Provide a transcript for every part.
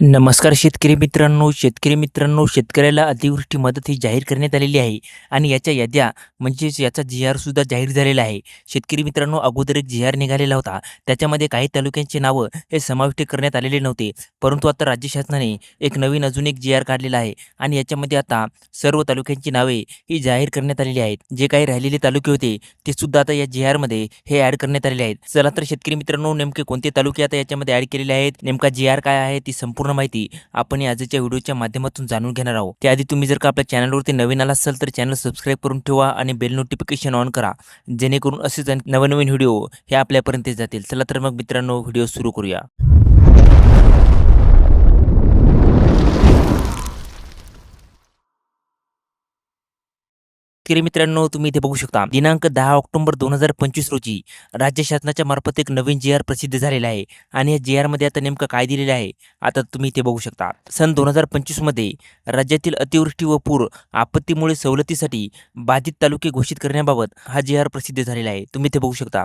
नमस्कार शेतकरी मित्रांनो शेतकरी मित्रांनो शेतकऱ्याला अतिवृष्टी मदत ही जाहीर करण्यात आलेली आहे आणि याच्या याद्या म्हणजेच याचा जी आरसुद्धा जाहीर झालेला आहे. शेतकरी मित्रांनो अगोदर एक जी आर निघालेला होता. त्याच्यामध्ये काही तालुक्यांची नावं हे समाविष्ट करण्यात आलेले नव्हते. परंतु आता राज्य शासनाने एक नवीन अजून एक जी आर काढलेला आहे आणि याच्यामध्ये आता सर्व तालुक्यांची नावे ही जाहीर करण्यात आलेली आहेत. जे काही राहिलेले तालुके होते ते सुद्धा आता या जी आरमध्ये हे ॲड करण्यात आलेले आहेत. चला तर शेतकरी मित्रांनो नेमके कोणते तालुके आता याच्यामध्ये ॲड केलेले आहेत? नेमका जी आर काय आहे? ती संपूर्ण माहिती आपण या आजच्या व्हिडिओच्या माध्यमातून जाणून घेणार आहोत. त्याआधी तुम्ही जर का आपल्या चॅनलवरती नवीन आला असाल तर चॅनल सबस्क्राईब करून ठेवा आणि बेल नोटिफिकेशन ऑन करा. जेणेकरून असेच नवनवीन व्हिडिओ हे आपल्यापर्यंत जातील. चला तर मग मित्रांनो व्हिडिओ सुरू करूया. शेतकरी मित्रांनो तुम्ही इथे बघू शकता. दिनांक दहा ऑक्टोबर दोन हजार पंचवीस रोजी राज्य शासनाच्या मार्फत एक नवीन जी आर प्रसिद्ध झालेला आहे आणि या जी आरमध्ये आता नेमकं काय दिलेलं आहे आता तुम्ही इथे बघू शकता. सन दोन हजार पंचवीसमध्ये राज्यातील अतिवृष्टी व पूर आपत्तीमुळे सवलतीसाठी बाधित तालुके घोषित करण्याबाबत हा जी आर प्रसिद्ध झालेला आहे. तुम्ही इथे बघू शकता.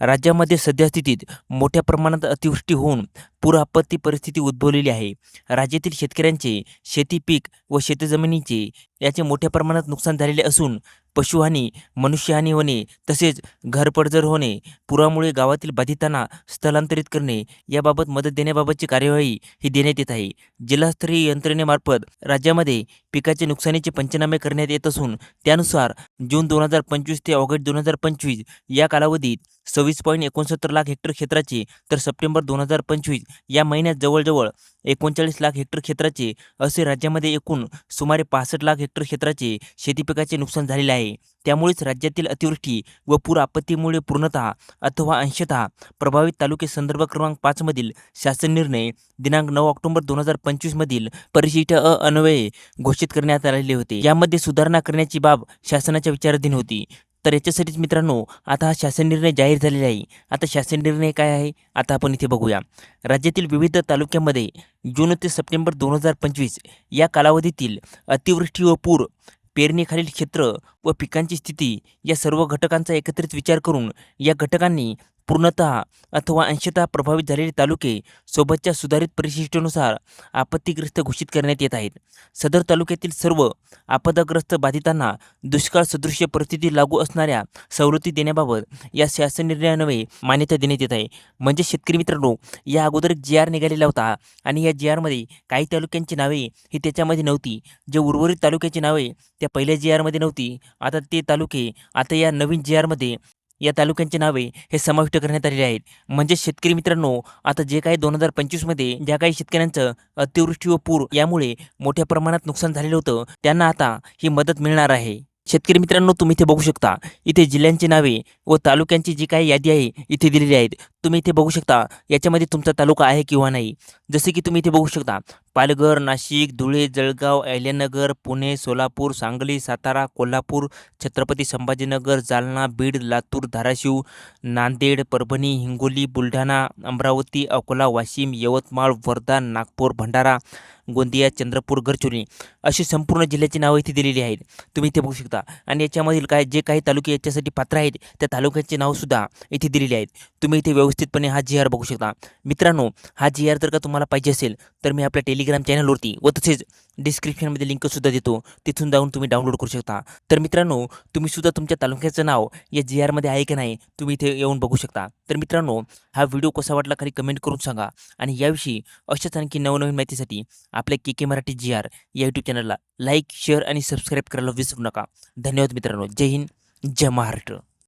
राज्यामध्ये सध्या स्थितीत मोठ्या प्रमाणात अतिवृष्टी होऊन पूर आपत्ती परिस्थिती उद्भवलेली आहे. राज्यातील शेतकऱ्यांचे शेती पीक व शेतजमिनीचे याचे मोठ्या प्रमाणात नुकसान झालेले असून पशुहानी मनुष्यहानी होणे तसेच घरपडझड होणे पुरामुळे गावातील बाधितांना स्थलांतरित करणे याबाबत मदत देण्याबाबतची कार्यवाही ही देण्यात येत आहे. जिल्हास्तरीय यंत्रणेमार्फत राज्यामध्ये पिकाचे नुकसानीचे पंचनामे करण्यात येत असून त्यानुसार जून दोन हजार पंचवीस ते ऑगस्ट दोन हजार पंचवीस या कालावधीत सव्वीस पॉईंट एकोणसत्तर लाख हेक्टर क्षेत्राचे तर सप्टेंबर दोन हजार पंचवीस या महिन्यात जवळजवळ एकोणचाळीस लाख हेक्टर क्षेत्राचे असे राज्यामध्ये एकूण सुमारे पासष्ट लाख हेक्टर क्षेत्राचे शेती पिकाचे नुकसान झालेले आहे. त्यामुळेच राज्यातील अतिवृष्टी व पूर आपत्तीमुळे पूर्णतः अथवा अंशतः प्रभावित तालुके संदर्भ क्रमांक पाचमधील शासन निर्णय दिनांक नऊ ऑक्टोबर दोन हजार पंचवीसमधील परिशिष्ट अ अन्वये घोषित करण्यात आलेले होते. यामध्ये सुधारणा करण्याची बाब शासनाच्या विचाराधीन होती. तर याच्यासाठीच मित्रांनो आता हा शासन निर्णय जाहीर झालेला आहे. आता शासन निर्णय काय आहे आता आपण इथे बघूया. राज्यातील विविध तालुक्यामध्ये जून ते सप्टेंबर दोन हजार पंचवीस या कालावधीतील अतिवृष्टी व पूर पेरणीखालील क्षेत्र व पिकांची स्थिती या सर्व घटकांचा एकत्रित विचार करून या घटकांनी पूर्णतः अथवा अंशतः प्रभावित झालेले तालुके सोबतच्या सुधारित परिशिष्टेनुसार आपत्तीग्रस्त घोषित करण्यात येत आहेत. सदर तालुक्यातील सर्व आपदाग्रस्त बाधितांना दुष्काळ सदृश्य परिस्थिती लागू असणाऱ्या सवलती देण्याबाबत या शासन निर्णयान्वये मान्यता देण्यात येत आहे. म्हणजे शेतकरी मित्रांनो या अगोदर जी आर निघालेला होता आणि या जी आरमध्ये काही तालुक्यांची नावे ही त्याच्यामध्ये नव्हती. जे उर्वरित तालुक्याची नावे त्या पहिल्या जी आरमध्ये नव्हती. आता ते तालुके आता या नवीन जी आरमध्ये या तालुक्यांची नावे हे समाविष्ट करण्यात आलेले आहेत. म्हणजे शेतकरी मित्रांनो आता जे काही दोन हजार पंचवीसमध्ये ज्या काही शेतकऱ्यांचं अतिवृष्टी व पूर यामुळे मोठ्या प्रमाणात नुकसान झालेलं होतं त्यांना आता ही मदत मिळणार आहे. शेतकरी मित्रांनो तुम्ही इथे बघू शकता इथे जिल्ह्यांची नावे व तालुक्यांची जी काही यादी आहे इथे दिलेली आहेत. तुम्ही इथे बघू शकता याच्यामध्ये तुमचा तालुका आहे किंवा नाही. जसे की तुम्ही इथे बघू शकता पालघर नाशिक धुळे जळगाव अहिल्यानगर पुणे सोलापूर सांगली सातारा कोल्हापूर छत्रपती संभाजीनगर जालना बीड लातूर धाराशिव नांदेड परभणी हिंगोली बुलढाणा अमरावती अकोला वाशिम यवतमाळ वर्धा नागपूर भंडारा गोंदिया चंद्रपूर गडचिरोली अशी संपूर्ण जिल्ह्याची नावं इथे दिलेली आहेत. तुम्ही इथे बघू शकता. आणि याच्यामधील काय जे काही तालुके याच्यासाठी पात्र आहेत त्या तालुक्यांची नावसुद्धा इथे दिलेली आहेत. तुम्ही इथे व्यवस्थितपणे हा जी आर बघू शकता. मित्रांनो हा जी आर जर का तुम्हाला पाहिजे असेल तर मी आपल्या टेलिग्राम चॅनलवरती व तसेच डिस्क्रिप्शनमध्ये लिंकसुद्धा देतो. तिथून जाऊन तुम्ही डाउनलोड करू शकता. तर मित्रांनो तुम्हीसुद्धा तुमच्या तालुक्याचं नाव या जी आरमध्ये आहे की नाही तुम्ही इथे येऊन बघू शकता. तर मित्रांनो हा व्हिडिओ कसा वाटला खाली कमेंट करून सांगा. आणि याविषयी अशाच आणखी नवनवीन माहितीसाठी आपल्या K K Marathi G R या यूट्यूब चॅनलला लाईक शेअर आणि सबस्क्राईब करायला विसरू नका. धन्यवाद मित्रांनो. जय हिंद जय महाराष्ट्र.